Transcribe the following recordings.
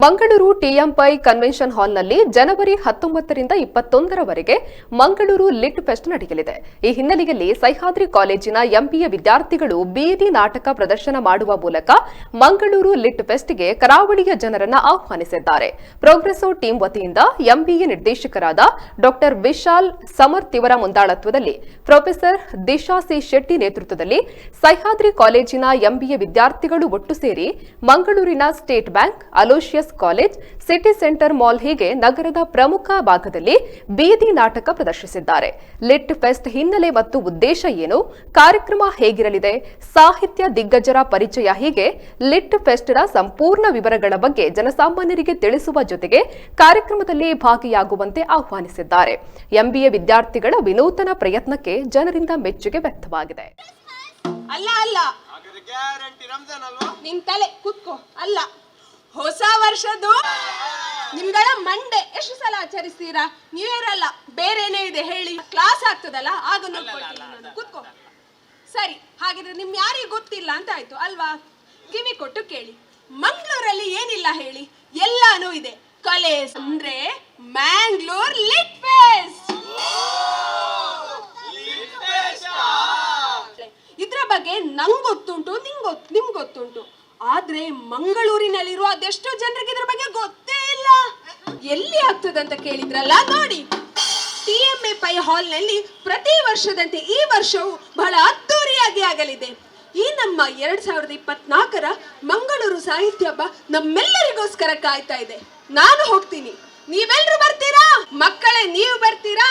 Mangaluru TM Pai convention ಹಾಲ್ನಲ್ಲಿ ಜನವರಿ ಹತ್ತೊಂಬತ್ತರಿಂದ ಇಪ್ಪತ್ತೊಂದರವರೆಗೆ Mangaluru lit fest ನಡೆಯಲಿದೆ. ಈ ಹಿನ್ನೆಲೆಯಲ್ಲಿ ಸಹ್ಯಾದ್ರಿ ಕಾಲೇಜಿನ ಎಂಬಿಎ ವಿದ್ಯಾರ್ಥಿಗಳು ಬೀದಿ ನಾಟಕ ಪ್ರದರ್ಶನ ಮಾಡುವ ಮೂಲಕ ಮಂಗಳೂರು ಲಿಟ್ ಫೆಸ್ಟ್ಗೆ ಕರಾವಳಿಯ ಜನರನ್ನು ಆಹ್ವಾನಿಸಿದ್ದಾರೆ. ಪ್ರೋಗ್ರೆಸೋ ಟೀಂ ವತಿಯಿಂದ ಎಂಬಿಎ ನಿರ್ದೇಶಕರಾದ ಡಾ ವಿಶಾಲ್ ಸಮರ್ ತಿವರ ಮುಂದಾಳತ್ವದಲ್ಲಿ ಪ್ರೊಫೆಸರ್ ದಿಶಾ ಸಿ ಶೆಟ್ಟಿ ನೇತೃತ್ವದಲ್ಲಿ ಸಹ್ಯಾದ್ರಿ ಕಾಲೇಜಿನ ಎಂಬಿಎ ವಿದ್ಯಾರ್ಥಿಗಳು ಒಟ್ಟು ಸೇರಿ ಮಂಗಳೂರಿನ State Bank Aloysius College City Centre Mall ಹೀಗೆ ನಗರದ ಪ್ರಮುಖ ಭಾಗದಲ್ಲಿ ಬೀದಿ ನಾಟಕ ಪ್ರದರ್ಶಿಸಿದ್ದಾರೆ. ಲಿಟ್ ಫೆಸ್ಟ್ ಹಿನ್ನೆಲೆ ಮತ್ತು ಉದ್ದೇಶ ಏನು? ಕಾರ್ಯಕ್ರಮ ಹೇಗಿರಲಿದೆ? ಸಾಹಿತ್ಯ ದಿಗ್ಗಜರ ಪರಿಚಯ ಹೀಗೆ ಲಿಟ್ ಫೆಸ್ಟ್ನ ಸಂಪೂರ್ಣ ವಿವರಗಳ ಬಗ್ಗೆ ಜನಸಾಮಾನ್ಯರಿಗೆ ತಿಳಿಸುವ ಜೊತೆಗೆ ಕಾರ್ಯಕ್ರಮದಲ್ಲಿ ಭಾಗಿಯಾಗುವಂತೆ ಆಹ್ವಾನಿಸಿದ್ದಾರೆ. ಎಂಬಿಎ ವಿದ್ಯಾರ್ಥಿಗಳ ವಿನೂತನ ಪ್ರಯತ್ನಕ್ಕೆ ಜನರಿಂದ ಮೆಚ್ಚುಗೆ ವ್ಯಕ್ತವಾಗಿದೆ. ಅಲ್ಲ ಅಲ್ಲ. ಗ್ಯಾರಂಟಿ ರಂಜಾನ್ ಅಲ್ವಾ ನಿನ್ ತಲೆ ಕುತ್ಕೋ. ಅಲ್ಲ. ಹೊಸ ವರ್ಷದ್ದು? ನಿಮ್ಗಳ ಮಂಡೆ ಎಷ್ಟು ಸಲ ಆಚರಿಸ್ತೀರಾ? ನ್ಯೂ ಇಯರ್ ಅಲ್ಲ ಬೇರೆನೇ ಇದೆ ಹೇಳಿ. ಕ್ಲಾಸ್ ಆಗ್ತದಲ್ಲ ಆಗ ಕೂತ್ಕೋ. ಸರಿ ಹಾಗಿದ್ರೆ ನಿಮ್ ಯಾರಿಗೂ ಗೊತ್ತಿಲ್ಲ ಅಂತ ಆಯ್ತು ಅಲ್ವಾ? ಕಿವಿ ಕೊಟ್ಟು ಕೇಳಿ. ಮಂಗ್ಳೂರಲ್ಲಿ ಏನಿಲ್ಲ ಹೇಳಿ ಎಲ್ಲಾನು ಇದೆ. ಕಲೆ ಅಂದ್ರೆ ಮ್ಯಾಂಗ್ಳೂರ್ ಲಿಟ್ ಫೆಸ್ಟ್. ಇದ್ರ ಬಗ್ಗೆ ನಂಗ್ ಗೊತ್ತುಂಟು ನಿಂಗ್ ಗೊತ್ತು ನಿಮ್ಗೆ ಗೊತ್ತುಂಟು. ಆದ್ರೆ ಮಂಗಳೂರಿನಲ್ಲಿರುವ ಅದೆಷ್ಟೋ ಜನರಿಗೆ ಇದ್ರ ಬಗ್ಗೆ ಗೊತ್ತೇ ಇಲ್ಲ. ಎಲ್ಲಿ ಆಗ್ತದಂತ ಕೇಳಿದ್ರಲ್ಲ, ನೋಡಿ. ಟಿ ಎಂ ಎ ಪೈ ಹಾಲ್ನಲ್ಲಿ ಪ್ರತಿ ವರ್ಷದಂತೆ ಈ ವರ್ಷವೂ ಬಹಳ ಅದ್ದೂರಿಯಾಗಿ ಆಗಲಿದೆ. ಈ ನಮ್ಮ ಎರಡ್ ಸಾವಿರದ ಇಪ್ಪತ್ನಾಲ್ಕರ ಮಂಗಳೂರು ಸಾಹಿತ್ಯ ಹಬ್ಬ ನಮ್ಮೆಲ್ಲರಿಗೋಸ್ಕರ ಕಾಯ್ತಾ ಇದೆ. ನಾನು ಹೋಗ್ತೀನಿ. ನೀವೆಲ್ರು ಬರ್ತೀರಾ? ಮಕ್ಕಳೇ, ನೀವು ಬರ್ತೀರಾ?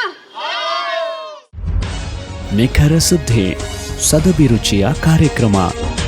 ನಿಖರ ಸುದ್ದಿ ಸದಭಿರುಚಿಯ ಕಾರ್ಯಕ್ರಮ.